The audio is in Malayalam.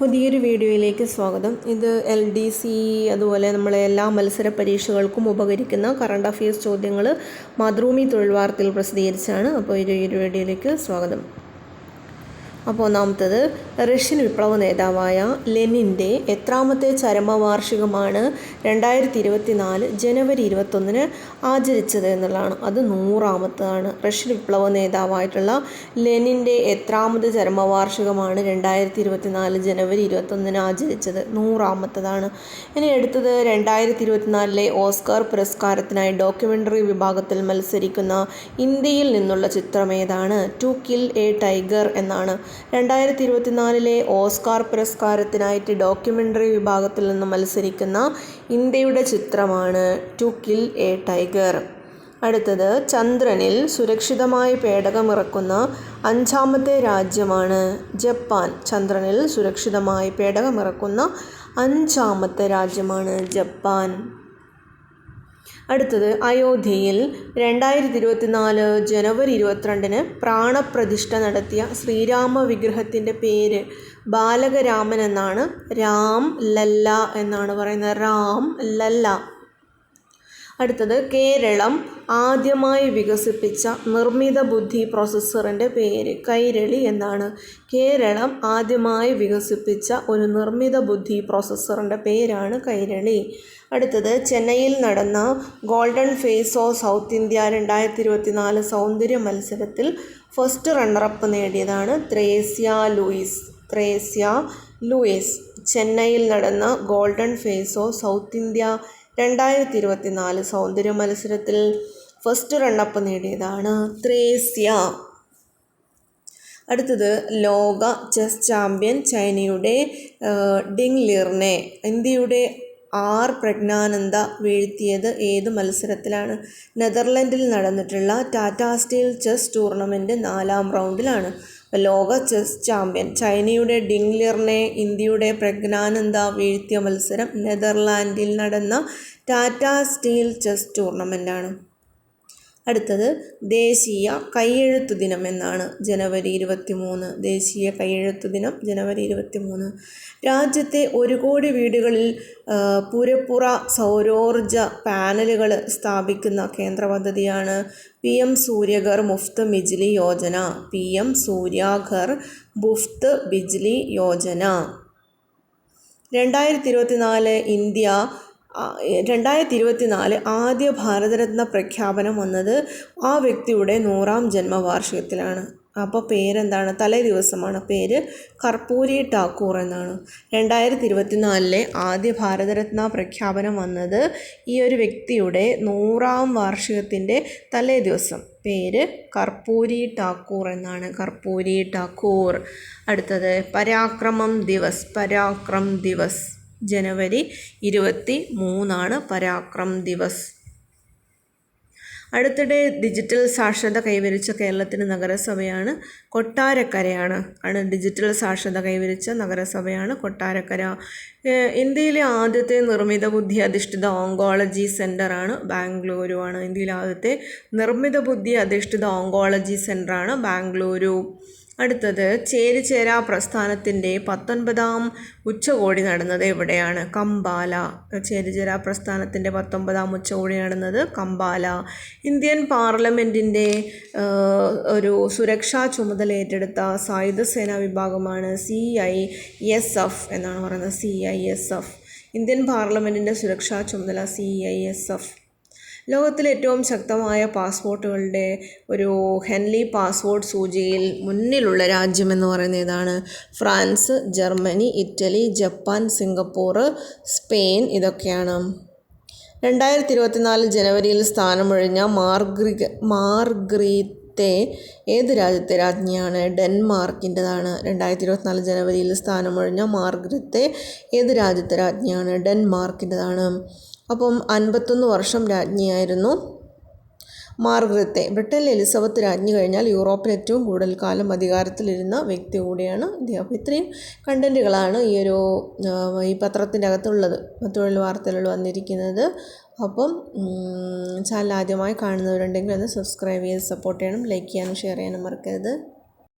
പുതിയൊരു വീഡിയോയിലേക്ക് സ്വാഗതം. ഇത് എൽ ഡി സി അതുപോലെ നമ്മളെ എല്ലാ മത്സര പരീക്ഷകൾക്കും ഉപകരിക്കുന്ന കറണ്ട് അഫയേഴ്സ് ചോദ്യങ്ങൾ മാതൃഭൂമി തൊഴിൽ വാർത്തയിൽ പ്രസിദ്ധീകരിച്ചാണ്. അപ്പോൾ ഈ ഒരു വീഡിയോയിലേക്ക് സ്വാഗതം. അപ്പോൾ ഒന്നാമത്തത് റഷ്യൻ വിപ്ലവ നേതാവായ ലെനിന്റെ എത്രാമത്തെ ചരമവാർഷികമാണ് രണ്ടായിരത്തി ഇരുപത്തി നാല് ജനുവരി ഇരുപത്തൊന്നിന് ആചരിച്ചത് എന്നുള്ളതാണ്. അത് നൂറാമത്തതാണ് റഷ്യൻ വിപ്ലവ നേതാവായിട്ടുള്ള ലെനിന്റെ എത്രാമത് ചരമവാർഷികമാണ് രണ്ടായിരത്തി ഇരുപത്തി നാല് ജനുവരി ഇരുപത്തൊന്നിന് ആചരിച്ചത്. നൂറാമത്തതാണ്. ഇനി അടുത്തത് രണ്ടായിരത്തി ഇരുപത്തിനാലിലെ ഓസ്കാർ പുരസ്കാരത്തിനായി ഡോക്യുമെന്ററി വിഭാഗത്തിൽ മത്സരിക്കുന്ന ഇന്ത്യയിൽ നിന്നുള്ള ചിത്രം ഏതാണ് ടു കിൽ എ ടൈഗർ എന്നാണ്. രണ്ടായിരത്തി ഇരുപത്തിനാലിലെ ഓസ്കാർ പുരസ്കാരത്തിനായിട്ട് ഡോക്യുമെന്ററി വിഭാഗത്തിൽ നിന്ന് മത്സരിക്കുന്ന ഇന്ത്യയുടെ ചിത്രമാണ് ടു കിൽ എ ടൈഗർ. അടുത്തത് ചന്ദ്രനിൽ സുരക്ഷിതമായി പേടകമിറക്കുന്ന അഞ്ചാമത്തെ രാജ്യമാണ് ജപ്പാൻ. ചന്ദ്രനിൽ സുരക്ഷിതമായി പേടകമിറക്കുന്ന അഞ്ചാമത്തെ രാജ്യമാണ് ജപ്പാൻ. അടുത്തത് അയോധ്യയിൽ രണ്ടായിരത്തി ഇരുപത്തിനാല് ജനുവരി ഇരുപത്തിരണ്ടിന് പ്രാണപ്രതിഷ്ഠ നടത്തിയ ശ്രീരാമ വിഗ്രഹത്തിന്റെ പേര് ബാലകരാമൻ എന്നാണ്. രാം ലല്ല എന്നാണ് പറയുന്നത്. റാം ലല്ല. അടുത്തത് കേരളം ആദ്യമായി വികസിപ്പിച്ച നിർമ്മിത ബുദ്ധി പ്രോസസ്സറിന്റെ പേര് കൈരളി എന്നാണ്. കേരളം ആദ്യമായി വികസിപ്പിച്ച ഒരു നിർമ്മിത ബുദ്ധി പ്രോസസ്സറിന്റെ പേരാണ് കൈരളി. അടുത്തത് ചെന്നൈയിൽ നടന്ന golden face of south India രണ്ടായിരത്തി ഇരുപത്തി നാല് സൗന്ദര്യ മത്സരത്തിൽ ഫസ്റ്റ് റണ്ണറപ്പ് നേടിയതാണ് ത്രേസ്യ ലൂയിസ്. ത്രേസ്യ ലൂയിസ്. ചെന്നൈയിൽ നടന്ന golden face of south India രണ്ടായിരത്തി ഇരുപത്തി നാല് സൗന്ദര്യ മത്സരത്തിൽ ഫസ്റ്റ് റണ്ണപ്പ് നേടിയതാണ് ത്രേസ്യ. അടുത്തത് ലോക ചെസ് ചാമ്പ്യൻ ചൈനയുടെ ഡിങ് ലിർനെ. ഇന്ത്യയുടെ ആർ പ്രജ്ഞാനന്ദ വീഴ്ത്തിയത് ഏത് മത്സരത്തിലാണ്? നെതർലൻഡിൽ നടന്നിട്ടുള്ള ടാറ്റ സ്റ്റീൽ ചെസ് ടൂർണമെന്റ് നാലാം റൗണ്ടിലാണ് ലോക ചെസ് ചാമ്പ്യൻ. ചൈനയുടെ ഡിംഗ്ലിറിനെ ഇന്ത്യയുടെ പ്രജ്ഞാനന്ദ വീഴ്ത്തിയ മത്സരം നെതർലാൻഡിൽ നടന്ന ടാറ്റ സ്റ്റീൽ ചെസ് ടൂർണമെന്റാണ് അടുത്തത് ദേശീയ കൈയെഴുത്തു ദിനം എന്നാണ്. ജനുവരി ഇരുപത്തി മൂന്ന് ദേശീയ കൈയെഴുത്തു ദിനം ജനുവരി ഇരുപത്തി മൂന്ന് രാജ്യത്തെ ഒരു കോടി വീടുകളിൽ പുരപ്പുറ സൗരോർജ പാനലുകൾ സ്ഥാപിക്കുന്ന കേന്ദ്ര പദ്ധതിയാണ് P M Suryaghar Muft Bijli Yojana. P M Suryaghar Muft Bijli Yojana. രണ്ടായിരത്തി ഇരുപത്തി നാല് ഇന്ത്യ രണ്ടായിരത്തി ഇരുപത്തി നാല് ആദ്യ ഭാരതരത്ന പ്രഖ്യാപനം വന്നത് ആ വ്യക്തിയുടെ നൂറാം ജന്മവാർഷികത്തിലാണ്. അപ്പോൾ പേരെന്താണ്? തലേ ദിവസമാണ്. പേര് കർപ്പൂരി ഠാക്കൂർ എന്നാണ്. രണ്ടായിരത്തി ഇരുപത്തി നാലിലെ ആദ്യ ഭാരതരത്ന പ്രഖ്യാപനം വന്നത് ഈ ഒരു വ്യക്തിയുടെ നൂറാം വാർഷികത്തിന്റെ തലേ ദിവസം. പേര് കർപ്പൂരി ഠാക്കൂർ എന്നാണ്. കർപ്പൂരി ഠാക്കൂർ. അടുത്തത് പരാക്രമം ദിവസ്. പരാക്രം ദിവസ്. ജനുവരി ഇരുപത്തി മൂന്നാണ് പരാക്രം ദിവസ്. അടുത്തിടെ ഡിജിറ്റൽ സാക്ഷരത കൈവരിച്ച കേരളത്തിന് നഗരസഭയാണ് കൊട്ടാരക്കരയാണ്. ആണ് ഡിജിറ്റൽ സാക്ഷരത കൈവരിച്ച നഗരസഭയാണ് കൊട്ടാരക്കര. ഇന്ത്യയിലെ ആദ്യത്തെ നിർമ്മിത ബുദ്ധി അധിഷ്ഠിത ഓങ്കോളജി സെന്ററാണ് ബാംഗ്ലൂരു ആണ് ഇന്ത്യയിലെ ആദ്യത്തെ നിർമ്മിത ബുദ്ധി അധിഷ്ഠിത ഓങ്കോളജി സെന്ററാണ് ബാംഗ്ലൂരു. അടുത്തത് ചേരിചേരാ പ്രസ്ഥാനത്തിന്റെ പത്തൊൻപതാം ഉച്ചകോടി നടന്നത് എവിടെയാണ്? കമ്പാല ചേരിചേരാ പ്രസ്ഥാനത്തിന്റെ പത്തൊമ്പതാം ഉച്ചകോടി നടന്നത് കമ്പാല ഇന്ത്യൻ പാർലമെന്റിന്റെ ഒരു സുരക്ഷാ ചുമതല ഏറ്റെടുത്ത സായുധ സേനാ വിഭാഗമാണ് സി ഐ എസ് എഫ് എന്നാണ് പറയുന്നത്. C I S F. Indian പാർലമെന്റിന്റെ സുരക്ഷാ ചുമതല സി ഐ എസ് എഫ്. ലോകത്തിലെ ഏറ്റവും ശക്തമായ പാസ്പോർട്ടുകളുടെ ഒരു ഹെൻലി പാസ്പോർട്ട് സൂചിയിൽ മുന്നിലുള്ള രാജ്യമെന്ന് പറയുന്നത് ഏതാണ്? France Germany Italy Japan Singapore Spain ഇതൊക്കെയാണ്. രണ്ടായിരത്തി ഇരുപത്തിനാല് ജനുവരിയിൽ സ്ഥാനമൊഴിഞ്ഞ മാർഗ്രി മാർഗ്രീത്തെ ഏത് രാജ്യത്തെ രാജ്ഞിയാണ് ഡെൻമാർക്കിന്റെതാണ്? രണ്ടായിരത്തി ഇരുപത്തിനാല് ജനുവരിയിൽ സ്ഥാനമൊഴിഞ്ഞ മാർഗ്രത്തെ ഏത് രാജ്യത്തെ രാജ്ഞിയാണ്? ഡെൻമാർക്കിന്റെതാണ്. അപ്പം അൻപത്തൊന്ന് വർഷം രാജ്ഞിയായിരുന്നു. മാർഗ്രത്തെ ബ്രിട്ടനിൽ എലിസബത്ത് രാജ്ഞി കഴിഞ്ഞാൽ യൂറോപ്പിൽ ഏറ്റവും കൂടുതൽ കാലം അധികാരത്തിലിരുന്ന വ്യക്തി കൂടിയാണ്. അദ്ദേഹം ഇത്രയും കണ്ടന്റുകളാണ് ഈ ഒരു ഈ പത്രത്തിന്റെ അകത്തുള്ളത് തൊഴിൽ വാർത്തകളിൽ വന്നിരിക്കുന്നത്. അപ്പം ചാനൽ ആദ്യമായി കാണുന്നവരുണ്ടെങ്കിൽ അത് സബ്സ്ക്രൈബ് ചെയ്ത് സപ്പോർട്ട് ചെയ്യണം ലൈക്ക് ചെയ്യാനും ഷെയർ ചെയ്യാനും മറക്കരുത്.